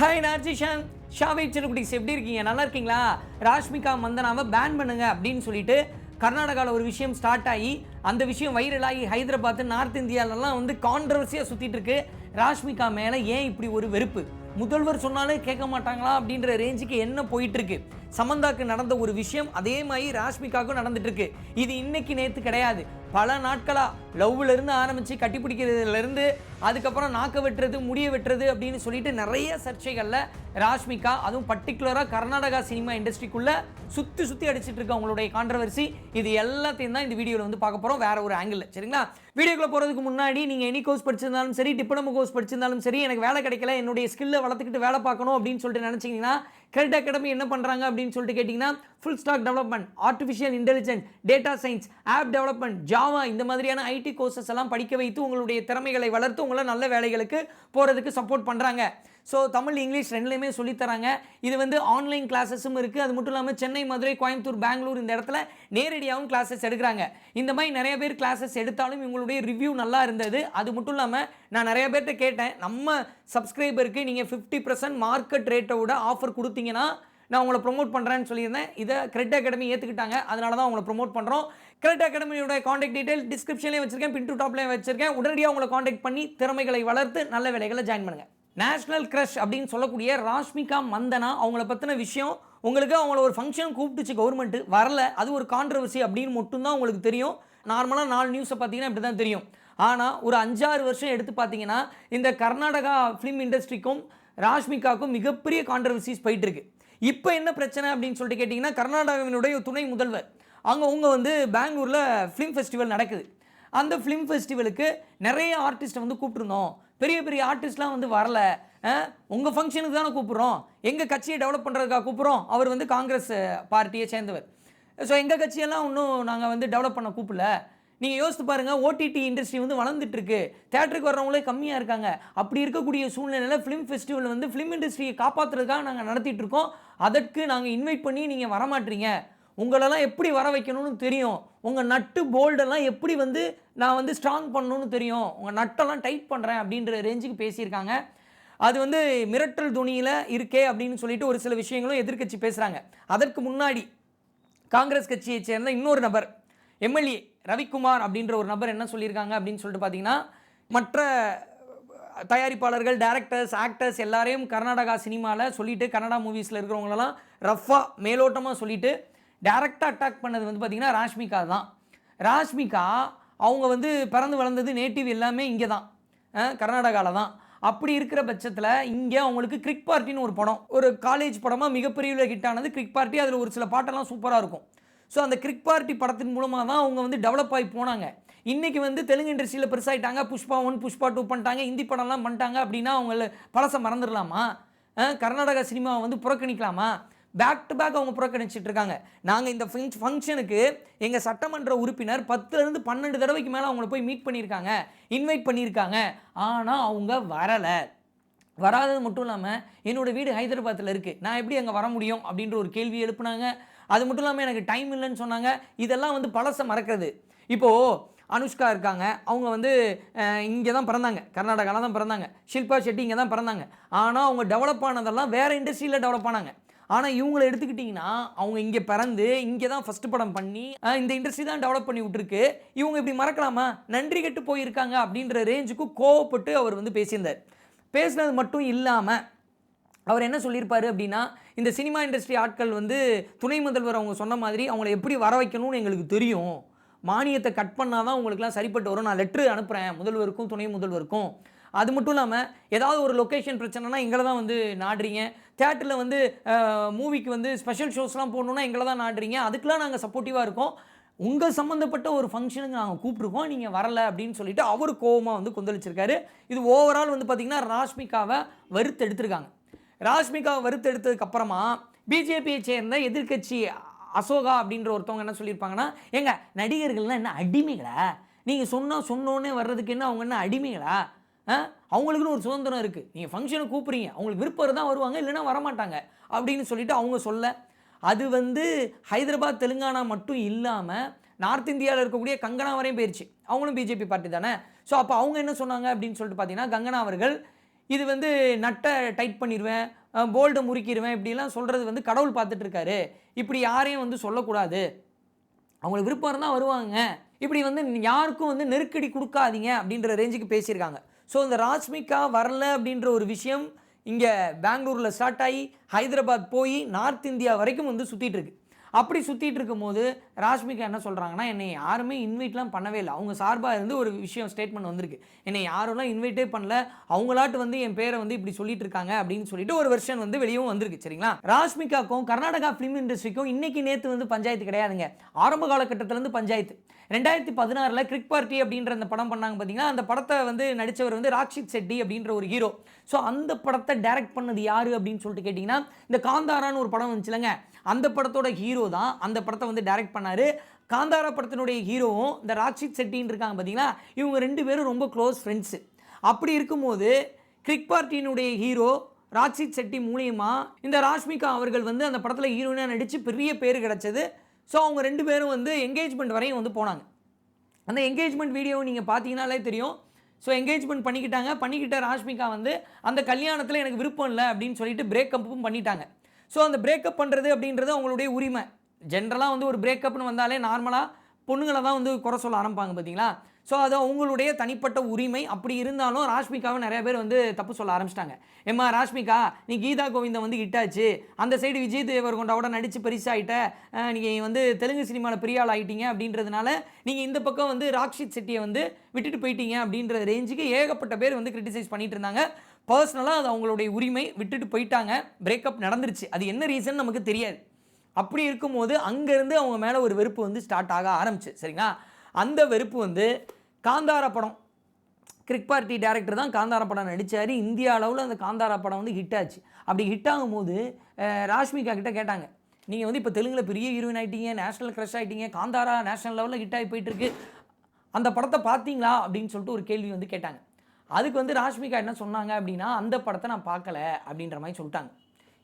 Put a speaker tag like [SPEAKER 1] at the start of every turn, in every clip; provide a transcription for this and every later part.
[SPEAKER 1] Hi நார்ஜிஷான் ஷாவை சிறுகுட்டிஸ் எப்படி இருக்கீங்க? நல்லா இருக்கீங்களா? ராஷ்மிகா மந்தனாவை பேன் பண்ணுங்க அப்படின்னு சொல்லிட்டு கர்நாடகாவில் ஒரு விஷயம் ஸ்டார்ட் ஆகி அந்த விஷயம் வைரலாகி ஹைதராபாத் நார்த் இந்தியாலலாம் வந்து கான்ட்ரவர்சியாக சுற்றிட்டு இருக்கு. ராஷ்மிகா மேலே ஏன் இப்படி ஒரு வெறுப்பு? முதல்வர் சொன்னாலே கேட்க மாட்டாங்களா அப்படின்ற ரேஞ்சுக்கு என்ன போயிட்டு இருக்கு? சமந்தாக்கு நடந்த ஒரு விஷயம் அதே மாதிரி ராஷ்மிகாவுக்கும் நடந்துட்டு இருக்கு. இது இன்னைக்கு நேற்று கிடையாது. பல நாட்களாக லவ்ல ஆரம்பித்து ஆரம்பிச்சு அதுக்கப்புறம் நாக்க வெட்டுறது முடிய வெட்டுறது அப்படின்னு சொல்லிட்டு நிறைய சர்ச்சைகளில் ராஷ்மிகா அதுவும் பர்டிகுலராக கர்நாடகா சினிமா இண்டஸ்ட்ரிக்குள்ளே சுற்றி சுற்றி அடிச்சிட்டு இருக்க அவங்களுடைய கான்ட்ரவர்சி இது எல்லாத்தையும் தான் இந்த வீடியோவில் வந்து பார்க்க போகிறோம் வேறு ஒரு ஆங்கிள் சரிங்களா? வீடியோக்குள்ளே போகிறதுக்கு முன்னாடி நீங்கள் எனி கோர்ஸ் படிச்சிருந்தாலும் சரி டிப்ளமோ கோர்ஸ் படிச்சிருந்தாலும் சரி எனக்கு வேலை கிடைக்கல என்னுடைய ஸ்கில்லை வளர்த்துக்கிட்டு வேலை பார்க்கணும் அப்படின்னு சொல்லிட்டு நினச்சிங்கன்னா கிரெடிட் அகாடமி என்ன பண்ணுறாங்க அப்படின்னு சொல்லிட்டு கேட்டிங்கன்னா full stack development artificial intelligence data science app development Java இந்த மாதிரியான ஐடி கோர்சஸ் எல்லாம் படிக்க வைத்து உங்களுடைய திறமைகளை வளர்த்து உங்களை நல்ல வேலைகளுக்கு போகிறதுக்கு சப்போர்ட் பண்ணுறாங்க ஸோ தமிழ் இங்கிலீஷ் ரெண்டுலேயுமே சொல்லித்தராங்க. இது வந்து ஆன்லைன் கிளாஸஸும் இருக்குது அது மட்டும் இல்லாமல் சென்னை மதுரை கோயம்புத்தூர் பெங்களூர் இந்த இடத்துல நேரடியாகவும் கிளாஸஸ் எடுக்கிறாங்க. இந்த மாதிரி நிறைய பேர் கிளாஸஸ் எடுத்தாலும் இவங்களுடைய ரிவ்யூ நல்லா இருந்தது. அது மட்டும் இல்லாமல் நான் நிறைய பேர்கிட்ட கேட்டேன் நம்ம சப்ஸ்கிரைபருக்கு நீங்கள் ஃபிஃப்டி பர்சன்ட் மார்க்கெட் ரேட்டோட ஆஃபர் கொடுத்தீங்கன்னா நான் உங்களை ப்ரொமோட் பண்ணுறேன்னு சொல்லியிருந்தேன். இதை கிரெட் அகாடமி ஏற்றுக்கிட்டாங்க அதனால தான் உங்களை ப்ரொமோட் பண்ணுறோம் கிரெட் அகாடமியோட காண்டாக்ட் டீடைல் டிஸ்கிரிப்ஷன்லேயும் வச்சிருக்கேன். பின் டு டாப்லேயும் வச்சிருக்கேன். உடனடியாக உங்களை காண்டாக்ட் பண்ணி திறமைகளை வளர்த்து நல்ல வேலைகளை ஜாயின் பண்ணுங்கள் நேஷ்னல் க்ரஷ் அப்படின்னு சொல்லக்கூடிய ராஷ்மிகா மந்தனா அவங்கள பற்றின விஷயம். உங்களுக்கு அவங்கள ஒரு ஃபங்க்ஷன் கூப்பிட்டுச்சு கவர்மெண்ட்டு வரல. அது ஒரு கான்ட்ரவர்சி அப்படின்னு மட்டும்தான் உங்களுக்கு தெரியும். நார்மலாக நாலு நியூஸை பார்த்தீங்கன்னா இப்படி தான் தெரியும். ஆனால் ஒரு அஞ்சாறு வருஷம் எடுத்து பார்த்தீங்கன்னா இந்த கர்நாடகா ஃபிலிம் இண்டஸ்ட்ரிக்கும் ராஷ்மிகாவுக்கும் மிகப்பெரிய கான்ட்ரவர்சிஸ் போயிட்டுருக்கு. இப்போ என்ன பிரச்சனை அப்படின்னு சொல்லிட்டு கேட்டிங்கன்னா கர்நாடகாவினுடைய துணை முதல்வர். அங்கே அவங்க வந்து பெங்களூரில் ஃபிலிம் ஃபெஸ்டிவல் நடக்குது. அந்த ஃபிலிம் ஃபெஸ்டிவலுக்கு நிறைய ஆர்டிஸ்ட்டை வந்து கூப்பிட்டுருந்தோம். பெரிய பெரிய ஆர்டிஸ்ட்லாம் வந்து வரல. உங்கள் ஃபங்க்ஷனுக்கு தானே கூப்பிட்றோம். எங்கள் கட்சியை டெவலப் பண்ணுறதுக்காக கூப்பிட்றோம். அவர் வந்து காங்கிரஸ் பார்ட்டியை சேர்ந்தவர். ஸோ எங்கள் கட்சியெல்லாம் இன்னும் நாங்கள் வந்து டெவலப் பண்ண கூப்பிடல. நீங்கள் யோசித்து பாருங்கள் ஓடிடி இண்டஸ்ட்ரி வந்து வளர்ந்துட்டுருக்கு. தேட்டருக்கு வர்றவங்களே கம்மியாக இருக்காங்க. அப்படி இருக்கக்கூடிய சூழ்நிலையில் ஃபிலிம் ஃபெஸ்டிவல் வந்து ஃபிலிம் இண்டஸ்ட்ரியை காப்பாற்றுறதுக்காக நாங்கள் நடத்திட்டுருக்கோம் அதற்கு நாங்கள் இன்வைட் பண்ணி நீங்கள் வரமாட்டீங்க. உங்களெல்லாம் எப்படி வர வைக்கணும்னு தெரியும். உங்கள் நட்டு போல்டெல்லாம் எப்படி வந்து நான் வந்து ஸ்ட்ராங் பண்ணணும்னு தெரியும். உங்கள் நட்டெல்லாம் டைட் பண்ணுறேன் அப்படின்ற ரேஞ்சுக்கு பேசியிருக்காங்க. அது வந்து மிரட்டல் துணியில் இருக்கே அப்படின்னு சொல்லிட்டு ஒரு சில விஷயங்களும் எதிர்க்கட்சி பேசுகிறாங்க அதற்கு முன்னாடி காங்கிரஸ் கட்சியை சேர்ந்த இன்னொரு நபர் எம்எல்ஏ ரவிக்குமார் அப்படின்ற ஒரு நபர் என்ன சொல்லியிருக்காங்க அப்படின்னு சொல்லிட்டு பார்த்தீங்கன்னா மற்ற தயாரிப்பாளர்கள் டேரக்டர்ஸ் ஆக்டர்ஸ் எல்லாரையும் கர்நாடகா சினிமாவில் சொல்லிட்டு கன்னடா மூவிஸில் இருக்கிறவங்களெல்லாம் ரஃபாக மேலோட்டமாக சொல்லிவிட்டு டேரெக்டாக அட்டாக் பண்ணது வந்து பார்த்திங்கன்னா ராஷ்மிகா தான். ராஷ்மிகா அவங்க வந்து பிறந்து வளர்ந்தது நேட்டிவ் எல்லாமே இங்கே தான். கர்நாடகாவில் தான். அப்படி இருக்கிற பட்சத்தில் இங்கே அவங்களுக்கு கிரிக் பார்ட்டின்னு ஒரு படம் ஒரு காலேஜ் படமாக மிகப்பெரிய ஹிட் ஆனது கிரிக் பார்ட்டி அதில் ஒரு சில பாட்டெல்லாம் சூப்பராக இருக்கும். ஸோ அந்த கிரிக் பார்ட்டி படத்தின் மூலமாக தான் அவங்க வந்து டெவலப் ஆகி போனாங்க. இன்றைக்கி வந்து தெலுங்கு இண்டஸ்ட்ரியில் பெருசாகிட்டாங்க புஷ்பா ஒன் புஷ்பா டூ பண்ணிட்டாங்க. ஹிந்தி படம்லாம் பண்ணிட்டாங்க அப்படின்னா அவங்கள பழசை மறந்துடலாமா? கர்நாடகா சினிமாவை வந்து புறக்கணிக்கலாமா? பேக் டு பேக் அவங்க புறக்கணிச்சிட்டு இருக்காங்க நாங்கள் இந்த ஃபங்க்ஷனுக்கு எங்கள் சட்டமன்ற உறுப்பினர் பத்துலேருந்து பன்னெண்டு தடவைக்கு மேலே அவங்கள போய் மீட் பண்ணியிருக்காங்க இன்வைட் பண்ணியிருக்காங்க ஆனால் அவங்க வரலை. வராதது மட்டும் இல்லாமல் என்னோடய வீடு ஹைதராபாத்தில் இருக்குது நான் எப்படி அங்கே வர முடியும் அப்படின்ற ஒரு கேள்வி எழுப்புனாங்க. அது மட்டும் இல்லாமல் எனக்கு டைம் இல்லைன்னு சொன்னாங்க. இதெல்லாம் வந்து பழசை மறக்கிறது. இப்போது அனுஷ்கா இருக்காங்க. அவங்க வந்து இங்கே தான் பிறந்தாங்க. கர்நாடகாவில் தான் பிறந்தாங்க. ஷில்பா ஷெட்டி இங்கே தான் பிறந்தாங்க. ஆனால் அவங்க டெவலப் ஆனதெல்லாம் வேறு இண்டஸ்ட்ரியில் டெவலப் ஆனாங்க. ஆனால் இவங்களை எடுத்துக்கிட்டிங்கன்னா அவங்க இங்கே பிறந்து இங்கே தான் ஃபஸ்ட்டு படம் பண்ணி இந்த இண்டஸ்ட்ரி தான் டெவலப் பண்ணி விட்டுருக்கு. இவங்க இப்படி மறக்கலாமா? நன்றி கெட்டு போயிருக்காங்க அப்படின்ற ரேஞ்சுக்கு கோவப்பட்டு அவர் வந்து பேசியிருந்தார். பேசினது மட்டும் இல்லாமல் அவர் என்ன சொல்லியிருப்பார் அப்படின்னா இந்த சினிமா இண்டஸ்ட்ரி ஆட்கள் வந்து துணை முதல்வர் அவங்க சொன்ன மாதிரி அவங்கள எப்படி வர வைக்கணும்னு எங்களுக்கு தெரியும். மானியத்தை கட் பண்ணால் தான் உங்களுக்குலாம் சரிப்பட்டு வரும். நான் லெட்ரு அனுப்புகிறேன் முதல்வருக்கும் துணை முதல்வருக்கும். அது மட்டும் இல்லாமல் ஏதாவது ஒரு லொக்கேஷன் பிரச்சனைனா எங்களை தான் வந்து நாடுறீங்க. தேட்டரில் வந்து மூவிக்கு வந்து ஸ்பெஷல் ஷோஸ்லாம் போடணுன்னா எங்களை தான் நாடுறீங்க. அதுக்கெலாம் நாங்கள் சப்போர்ட்டிவாக இருக்கோம். உங்கள் சம்மந்தப்பட்ட ஒரு ஃபங்க்ஷனுக்கு நாங்கள் கூப்பிட்ருக்கோம் நீங்கள் வரலை அப்படின்னு சொல்லிட்டு அவர் கோவமாக வந்து கொந்தளிச்சிருக்காரு. இது ஓவரால் வந்து பார்த்திங்கன்னா ராஷ்மிகாவை வறுத்து எடுத்திருக்காங்க ராஷ்மிகாவை வறுத்து எடுத்ததுக்கப்புறமா பிஜேபியை சேர்ந்த எதிர்க்கட்சி அசோகா அப்படின்ற ஒருத்தவங்க என்ன சொல்லியிருப்பாங்கன்னா ஏங்க நடிகர்கள்லாம் என்ன அடிமைகளா? நீங்கள் சொன்னால் சொன்னோன்னே வர்றதுக்கு என்ன அவங்க என்ன அடிமைகளா? அவங்களுக்குன்னு ஒரு சுதந்திரம் இருக்குது நீங்கள் ஃபங்க்ஷனை கூப்பிட்றீங்க. அவங்களுக்கு விருப்பம் தான் வருவாங்க இல்லைன்னா வரமாட்டாங்க. அப்படின்னு சொல்லிட்டு அவங்க சொல்ல அது வந்து ஹைதராபாத் தெலுங்கானா மட்டும் இல்லாமல் நார்த் இந்தியாவில் இருக்கக்கூடிய கங்கனா வரையும் போயிடுச்சு அவங்களும் பிஜேபி பார்ட்டி தானே? ஸோ அப்போ அவங்க என்ன சொன்னாங்க அப்படின்னு சொல்லிட்டு பார்த்தீங்கன்னா கங்கனா அவர்கள் இது வந்து நட்டை டைட் பண்ணிடுவேன் போல்டை முறுக்கிடுவேன் இப்படிலாம் சொல்கிறது வந்து கடவுள் பார்த்துட்டு இருக்காரு இப்படி யாரையும் வந்து சொல்லக்கூடாது. அவங்களுக்கு விருப்பம் இருந்தால் வருவாங்க. இப்படி வந்து யாருக்கும் வந்து நெருக்கடி கொடுக்காதீங்க அப்படின்ற ரேஞ்சுக்கு பேசியிருக்காங்க. ஸோ இந்த ராஷ்மிகா வரல அப்படின்ற ஒரு விஷயம் இங்கே பெங்களூரில் ஸ்டார்ட் ஆகி ஹைதராபாத் போய் நார்த் இந்தியா வரைக்கும் வந்து சுற்றிட்டு இருக்கு. அப்படி சுற்றிட்டு இருக்கும்போது ராஷ்மிகா என்ன சொல்கிறாங்கன்னா என்னை யாருமே இன்வைட்லாம் பண்ணவே இல்லை. அவங்க சார்பாக இருந்து ஒரு விஷயம் ஸ்டேட்மெண்ட் வந்திருக்கு. என்னை யாரெல்லாம் இன்வைட்டே பண்ணல அவங்களாட்டு வந்து என் பேரை வந்து இப்படி சொல்லிட்டு இருக்காங்க அப்படின்னு சொல்லிட்டு ஒரு வெர்ஷன் வந்து வெளியும் வந்திருக்கு சரிங்களா? ராஷ்மிகாக்கும் கர்நாடகா ஃபிலிம் இண்டஸ்ட்ரிக்கும் இன்னைக்கு நேற்று வந்து பஞ்சாயத்து கிடையாதுங்க. ஆரம்ப காலகட்டத்திலேருந்து பஞ்சாயத்து. ரெண்டாயிரத்தி பதினாறில் கிரிக் பார்ட்டி அப்படின்ற அந்த படம் பண்ணாங்க பார்த்தீங்கன்னா அந்த படத்தை வந்து நடித்தவர் வந்து ராக்ஷித் செட்டி அப்படின்ற ஒரு ஹீரோ ஸோ அந்த படத்தை டைரக்ட் பண்ணது யார் அப்படின்னு சொல்லிட்டு கேட்டிங்கன்னா இந்த காந்தாரான்னு ஒரு படம் வந்துச்சுலங்க. அந்த படத்தோட ஹீரோ தான். அந்த படத்தை வந்து டைரக்ட் பண்ணார். காந்தாரா படத்தினுடைய ஹீரோவும் இந்த ராக்ஷித் செட்டின்னு இருக்காங்க பார்த்தீங்களா இவங்க ரெண்டு பேரும் ரொம்ப க்ளோஸ் ஃப்ரெண்ட்ஸு அப்படி இருக்கும்போது கிரிக் பார்ட்டியினுடைய ஹீரோ ராக்ஷித் செட்டி மூலியமா இந்த ராஷ்மிகா அவர்கள் வந்து அந்த படத்தில் ஹீரோயினாக நடித்து பெரிய பேர் கிடச்சது. ஸோ அவங்க ரெண்டு பேரும் வந்து என்கேஜ்மெண்ட் வரையும் வந்து போனாங்க. அந்த என்கேஜ்மெண்ட் வீடியோவை நீங்கள் பார்த்தீங்கனாலே தெரியும். ஸோ என்கேஜ்மெண்ட் பண்ணிக்கிட்டாங்க. பண்ணிக்கிட்ட ராஷ்மிகா வந்து அந்த கல்யாணத்தில் எனக்கு விருப்பம் இல்லை அப்படின்னு சொல்லிட்டு பிரேக்கப்பும் பண்ணிட்டாங்க. ஸோ அந்த பிரேக்கப் பண்ணுறது அப்படின்றது அவங்களுடைய உரிமை. ஜென்ரலாக வந்து ஒரு பிரேக்கப்னு வந்தாலே நார்மலாக பொண்ணுங்களை தான் வந்து குறை சொல்ல ஆரம்பிப்பாங்க பார்த்தீங்களா ஸோ அது அவங்களுடைய தனிப்பட்ட உரிமை. அப்படி இருந்தாலும் ராஷ்மிகாவை நிறைய பேர் வந்து தப்பு சொல்ல ஆரம்பிச்சிட்டாங்க. ஏம்மா ராஷ்மிகா நீ கீதா கோவிந்தம் வந்து ஹிட்டாச்சு. அந்த சைடு விஜய் தேவர்கொண்டாவோட நடித்து பெருசாகிட்ட நீங்கள் வந்து தெலுங்கு சினிமாவில் பெரிய ஆள் ஆகிட்டீங்க அப்படின்றதுனால நீங்கள் இந்த பக்கம் வந்து ராக்ஷித் செட்டியை வந்து விட்டுட்டு போயிட்டீங்க அப்படின்ற ரேஞ்சுக்கு ஏகப்பட்ட பேர் வந்து கிரிட்டிசைஸ் பண்ணிட்டு இருந்தாங்க. பர்சனலாக அது அவங்களுடைய உரிமை விட்டுட்டு போயிட்டாங்க. பிரேக்கப் நடந்துருச்சு. அது என்ன ரீசன் நமக்கு தெரியாது. அப்படி இருக்கும்போது அங்கேருந்து அவங்க மேலே ஒரு வெறுப்பு வந்து ஸ்டார்ட் ஆக ஆரம்பிச்சு. சரிங்களா? அந்த வெறுப்பு வந்து காந்தாரா படம். கிரிக் பார்ட்டி டேரக்டர் தான் காந்தார படம் நடித்தார் இந்தியா அளவில் அந்த காந்தாரா படம் வந்து ஹிட் ஆச்சு. அப்படி ஹிட் ஆகும்போது ராஷ்மிகா கிட்டே கேட்டாங்க. நீங்கள் வந்து இப்போ தெலுங்கில் பெரிய ஹீரோயின் ஆகிட்டீங்க நேஷனல் க்ரஷ் ஆகிட்டீங்க காந்தாரா நேஷனல் லெவலில் ஹிட் ஆகி போயிட்டுருக்கு அந்த படத்தை பார்த்தீங்களா? அப்படின்னு சொல்லிட்டு ஒரு கேள்வி வந்து கேட்டாங்க. அதுக்கு வந்து ராஷ்மிகா என்ன சொன்னாங்க அப்படின்னா அந்த படத்தை நான் பார்க்கல அப்படின்ற மாதிரி சொல்லிட்டாங்க.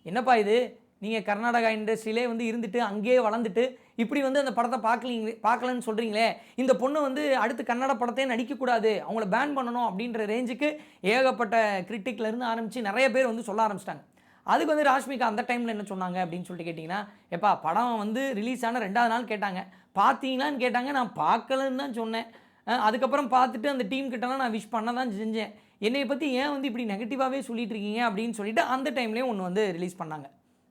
[SPEAKER 1] என்னப்பா இது? நீங்கள் கர்நாடகா இண்டஸ்ட்ரியிலே வந்து இருந்துட்டு அங்கேயே வளர்ந்துட்டு இப்படி வந்து அந்த படத்தை பார்க்கலீங்க பார்க்கலன்னு சொல்கிறீங்களே இந்த பொண்ணு வந்து அடுத்து கன்னட படத்தையே நடிக்கக்கூடாது அவங்கள பேன் பண்ணணும் அப்படின்ற ரேஞ்சுக்கு ஏகப்பட்ட கிரிட்டிக்லேருந்து ஆரம்பித்து நிறைய பேர் வந்து சொல்ல ஆரம்பிச்சிட்டாங்க. அதுக்கு வந்து ராஷ்மிகா அந்த டைமில் என்ன சொன்னாங்க அப்படின்னு சொல்லிட்டு கேட்டிங்கன்னா எப்பா படம் வந்து ரிலீஸ் ஆன ரெண்டாவது நாள் கேட்டாங்க. பார்த்தீங்களான்னு கேட்டாங்க நான் பார்க்கலன்னு தான் சொன்னேன். அதுக்கப்புறம் பார்த்துட்டு அந்த டீம் கிட்டலாம் நான் விஷ் பண்ண தான் செஞ்சேன். என்னை பற்றி ஏன் வந்து இப்படி நெகட்டிவாகவே சொல்லிட்டு இருக்கீங்க அப்படின்னு சொல்லிட்டு அந்த டைம்லேயே ஒன்று வந்து ரிலீஸ் பண்ணாங்க.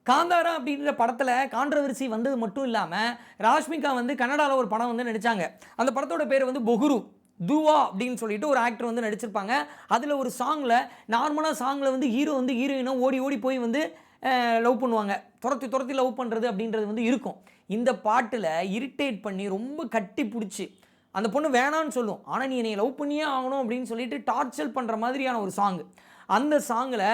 [SPEAKER 1] காந்தாரா அப்படின்ற படத்தில் கான்ட்ரவர்சி வந்தது மட்டும் இல்லாமல் ராஷ்மிகா வந்து கன்னடாவில் ஒரு படம் வந்து நடித்தாங்க அந்த படத்தோட பேர் வந்து பொகுரு துவா அப்படின்னு சொல்லிட்டு ஒரு ஆக்டர் வந்து நடிச்சிருப்பாங்க. அதில் ஒரு சாங்கில் நார்மலாக சாங்கில் வந்து ஹீரோ வந்து ஹீரோயினும் ஓடி ஓடி போய் வந்து லவ் பண்ணுவாங்க. துரத்தி துரத்தி லவ் பண்ணுறது அப்படின்றது வந்து இருக்கும். இந்த பாட்டில் இரிட்டேட் பண்ணி ரொம்ப கட்டி பிடிச்சி அந்த பொண்ணு வேணான்னு சொல்லும். ஆனால் நீ என்னை லவ் பண்ணியே ஆகணும் அப்படின்னு சொல்லிட்டு டார்ச்சர் பண்ணுற மாதிரியான ஒரு சாங் அந்த சாங்கில்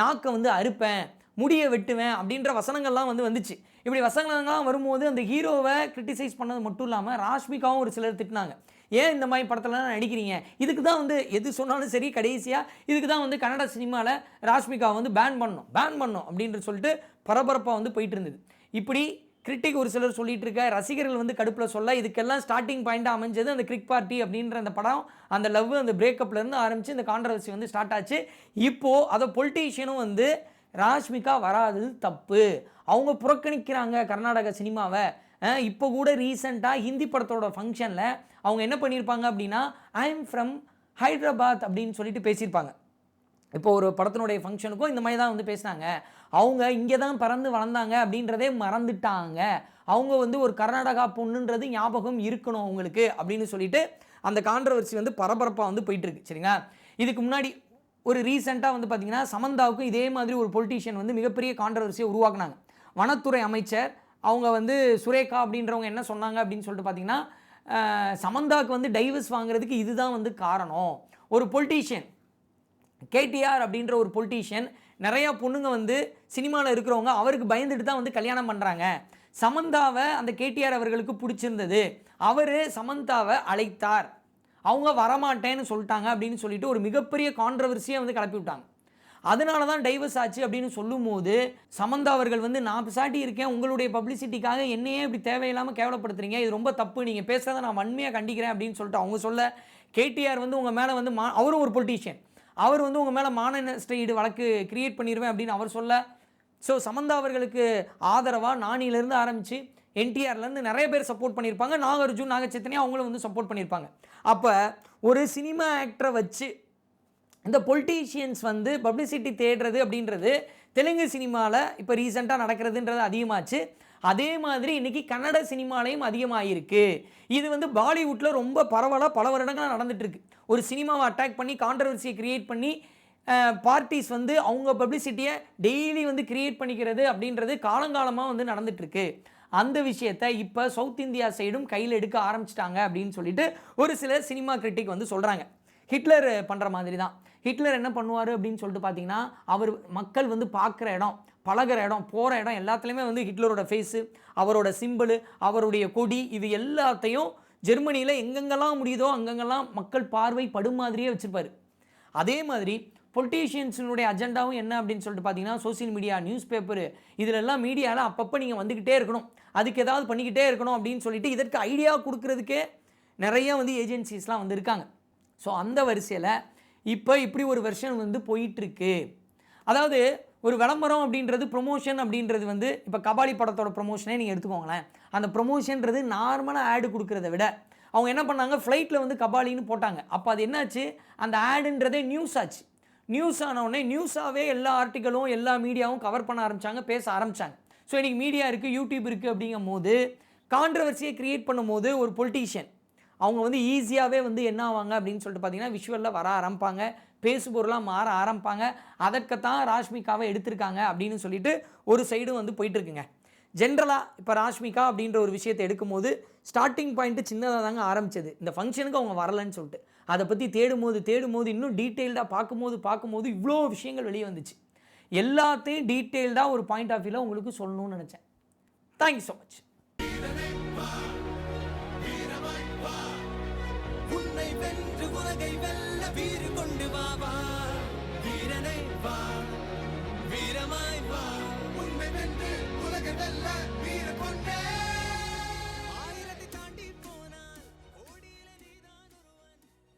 [SPEAKER 1] நாக்கை வந்து அறுப்பேன் முடியை வெட்டுவேன் அப்படின்ற வசனங்கள்லாம் வந்து வந்துச்சு. இப்படி வசனங்கள்லாம் வரும்போது அந்த ஹீரோவை கிரிட்டிசைஸ் பண்ணது மட்டும் இல்லாமல் ராஷ்மிகாவும் ஒரு சிலர் திட்டினாங்க. ஏன் இந்த மாதிரி படத்துலலாம் நடிக்கிறீங்க? இதுக்கு தான் வந்து எது சொன்னாலும் சரி கடைசியாக இதுக்கு தான் வந்து கன்னட சினிமாவில் ராஷ்மிகா வந்து பேன் பண்ணணும். பேன் பண்ணணும் அப்படின்ற சொல்லிட்டு பரபரப்பாக வந்து போயிட்டு இருந்தது. இப்படி கிரிட்டிக் ஒரு சிலர் சொல்லிட்டு இருக்க ரசிகர்கள் வந்து கடுப்பில் சொல்ல இதுக்கெல்லாம் ஸ்டார்டிங் பாயிண்டாக அமைஞ்சது அந்த கிரிக் பார்ட்டி அப்படின்ற அந்த படம் அந்த லவ் அந்த breakupல இருந்து ஆரம்பித்து இந்த கான்ட்ரவர்சி வந்து ஸ்டார்ட் ஆச்சு. இப்போது அதை பொலிட்டீஷியனும் வந்து ராஷ்மிகா வராது தப்பு. அவங்க புறக்கணிக்கிறாங்க கர்நாடக சினிமாவை. இப்போ கூட ரீசெண்டாக ஹிந்தி படத்தோட ஃபங்க்ஷனில் அவங்க என்ன பண்ணியிருப்பாங்க அப்படின்னா ஐ எம் ஃப்ரம் ஹைதராபாத் அப்படின்னு சொல்லிட்டு பேசியிருப்பாங்க. இப்போ ஒரு படத்தினுடைய ஃபங்க்ஷனுக்கும் இந்த மாதிரி தான் வந்து பேசினாங்க. அவங்க இங்கே தான் பிறந்து வளர்ந்தாங்க அப்படின்றதே மறந்துட்டாங்க. அவங்க வந்து ஒரு கர்நாடகா பொண்ணுன்றது ஞாபகம் இருக்கணும் அவங்களுக்கு அப்படின்னு சொல்லிட்டு அந்த கான்ட்ரவர்சி வந்து பரபரப்பாக வந்து போயிட்டுருக்கு சரிங்களா? இதுக்கு முன்னாடி ஒரு ரீசெண்டாக வந்து பார்த்தீங்கன்னா சமந்தாவுக்கும் இதே மாதிரி ஒரு பொலிட்டீஷியன் வந்து மிகப்பெரிய கான்ட்ரவர்சியை உருவாக்குனாங்க. வனத்துறை அமைச்சர் அவங்க வந்து சுரேகா அப்படின்றவங்க என்ன சொன்னாங்க அப்படின்னு சொல்லிட்டு பார்த்தீங்கன்னா சமந்தாவுக்கு வந்து டைவர்ஸ் வாங்குறதுக்கு இதுதான் வந்து காரணம். ஒரு பொலிட்டீஷியன் கேடிஆர் அப்படின்ற ஒரு பொலிட்டீஷியன் நிறையா பொண்ணுங்க வந்து சினிமாவில் இருக்கிறவங்க அவருக்கு பயந்துட்டு தான் வந்து கல்யாணம் பண்ணுறாங்க சமந்தாவை அந்த கேடிஆர் அவர்களுக்கு பிடிச்சிருந்தது. அவர் சமந்தாவை அழைத்தார். அவங்க வரமாட்டேன்னு சொல்லிட்டாங்க அப்படின்னு சொல்லிட்டு ஒரு மிகப்பெரிய கான்ட்ரவர்சியை வந்து கிளப்பி விட்டாங்க. அதனால தான் டைவர்ஸ் ஆச்சு அப்படின்னு சொல்லும்போது சமந்தா அவர்கள் வந்து நான் பிசாட்டி இருக்கேன் உங்களுடைய பப்ளிசிட்டிக்காக என்னையே இப்படி தேவையில்லாமல் கேவலப்படுத்துறீங்க. இது ரொம்ப தப்பு. நீங்கள் பேசுகிறத நான் வன்மையாக கண்டிக்கிறேன் அப்படின்னு சொல்லிட்டு அவங்க சொல்ல கேடிஆர் வந்து உங்கள் மேலே வந்து மா அவரும் ஒரு பொலிட்டீஷியன் அவர் வந்து உங்கள் மேலே மானநஷ்டஈடு வழக்கு கிரியேட் பண்ணிடுவேன் அப்படின்னு அவர் சொல்ல ஸோ சமந்தா அவர்களுக்கு ஆதரவாக நானியிலேருந்து ஆரம்பித்து என்டிஆர்லேருந்து நிறைய பேர் சப்போர்ட் பண்ணியிருப்பாங்க. நாகார்ஜுன் நாகச்சைத்தன்யா அவங்களும் வந்து சப்போர்ட் பண்ணியிருப்பாங்க. அப்போ ஒரு சினிமா ஆக்டரை வச்சு இந்த பொலிட்டீஷியன்ஸ் வந்து பப்ளிசிட்டி தேடுறது அப்படின்றது தெலுங்கு சினிமாவில் இப்போ ரீசெண்டாக நடக்கிறதுன்றது அதிகமாச்சு. அதே மாதிரி இன்றைக்கி கன்னட சினிமாலையும் அதிகமாகிருக்கு இது வந்து பாலிவுட்டில் ரொம்ப பரவலாக பல வருடங்களாக நடந்துகிட்ருக்கு ஒரு சினிமாவை அட்டாக் பண்ணி கான்ட்ரவர்சியை க்ரியேட் பண்ணி பார்ட்டிஸ் வந்து அவங்க பப்ளிசிட்டியை டெய்லி வந்து கிரியேட் பண்ணிக்கிறது அப்படின்றது காலங்காலமாக வந்து நடந்துட்டு அந்த விஷயத்தை இப்போ சவுத் இந்தியா சைடும் கையில் எடுக்க ஆரம்பிச்சிட்டாங்க அப்படின்னு சொல்லிட்டு ஒரு சில சினிமா கிரிட்டிக் வந்து சொல்கிறாங்க ஹிட்லர் பண்ணுற மாதிரி தான் ஹிட்லர் என்ன பண்ணுவார் அப்படின்னு சொல்லிட்டு பார்த்தீங்கன்னா அவர் மக்கள் வந்து பார்க்குற இடம் பழகுற இடம் போகிற இடம் எல்லாத்துலேயுமே வந்து ஹிட்லரோட ஃபேஸு அவரோட சிம்பிள் அவருடைய கொடி இது எல்லாத்தையும் ஜெர்மனியில் எங்கெங்கெல்லாம் முடியுதோ அங்கங்கெல்லாம் மக்கள் பார்வை படும் மாதிரியே வச்சுருப்பாரு. அதே மாதிரி பொலிட்டீஷியன்ஸினுடைய அஜெண்டாவும் என்ன அப்படின்னு சொல்லிட்டு பார்த்தீங்கன்னா சோஷியல் மீடியா நியூஸ் பேப்பர் இதிலெல்லாம் மீடியாவில் அப்பப்போ நீங்கள் வந்துக்கிட்டே இருக்கணும். அதுக்கு ஏதாவது பண்ணிக்கிட்டே இருக்கணும் அப்படின்னு சொல்லிட்டு இதற்கு ஐடியா கொடுக்கறதுக்கே நிறைய வந்து ஏஜென்சிஸ்லாம் வந்து இருக்காங்க ஸோ அந்த வரிசையில் இப்போ இப்படி ஒரு வெர்ஷன் வந்து போயிட்டுருக்கு. அதாவது ஒரு விளம்பரம் அப்படின்றது ப்ரொமோஷன் அப்படின்றது வந்து இப்போ கபாலி படத்தோட ப்ரொமோஷனே நீங்கள் எடுத்துக்கோங்களேன். அந்த ப்ரொமோஷன்றது நார்மலாக ஆடு கொடுக்குறத விட அவங்க என்ன பண்ணாங்க? ஃப்ளைட்டில் வந்து கபாலின்னு போட்டாங்க. அப்போ அது என்னாச்சு? அந்த ஆடுன்றதே நியூஸ் ஆச்சு. நியூஸ் ஆனவுடனே நியூஸாகவே எல்லா ஆர்டிக்கலும் எல்லா மீடியாவும் கவர் பண்ண ஆரம்பித்தாங்க பேச ஆரம்பித்தாங்க ஸோ இன்றைக்கி மீடியா இருக்குது யூடியூப் இருக்குது அப்படிங்கும் போது கான்ட்ரவர்சியை க்ரியேட் பண்ணும்போது ஒரு பொலிட்டீஷியன் அவங்க வந்து ஈஸியாகவே வந்து என்ன ஆவாங்க அப்படின்னு சொல்லிட்டு பார்த்தீங்கன்னா விஷுவலில் வர ஆரம்பிப்பாங்க பேசுபொருளாக மாற ஆரம்பிப்பாங்க அதற்குத்தான் ராஷ்மிகாவை எடுத்திருக்காங்க அப்படின்னு சொல்லிட்டு ஒரு சைடு வந்து போயிட்டுருக்குங்க ஜென்ரலாக இப்போ ராஷ்மிகா அப்படின்ற ஒரு விஷயத்தை எடுக்கும்போது ஸ்டார்டிங் பாயிண்ட்டு சின்னதாக தாங்க ஆரம்பிச்சது. இந்த ஃபங்க்ஷனுக்கு அவங்க வரலன்னு சொல்லிட்டு. அதை பற்றி தேடும்போது தேடும்போது இன்னும் டீட்டெயில்டாக பார்க்கும்போது பார்க்கும்போது இவ்வளோ விஷயங்கள் வெளியே வந்துச்சு. எல்லாத்தையும் டீட்டெயில்டாக ஒரு பாயிண்ட் ஆஃப் வியூவில் உங்களுக்கு சொல்லணும்னு நினச்சேன். தேங்க்யூ ஸோ மச் வீரமாய் வா
[SPEAKER 2] உன்னை வென்று உலகை வெல்ல கொண்டே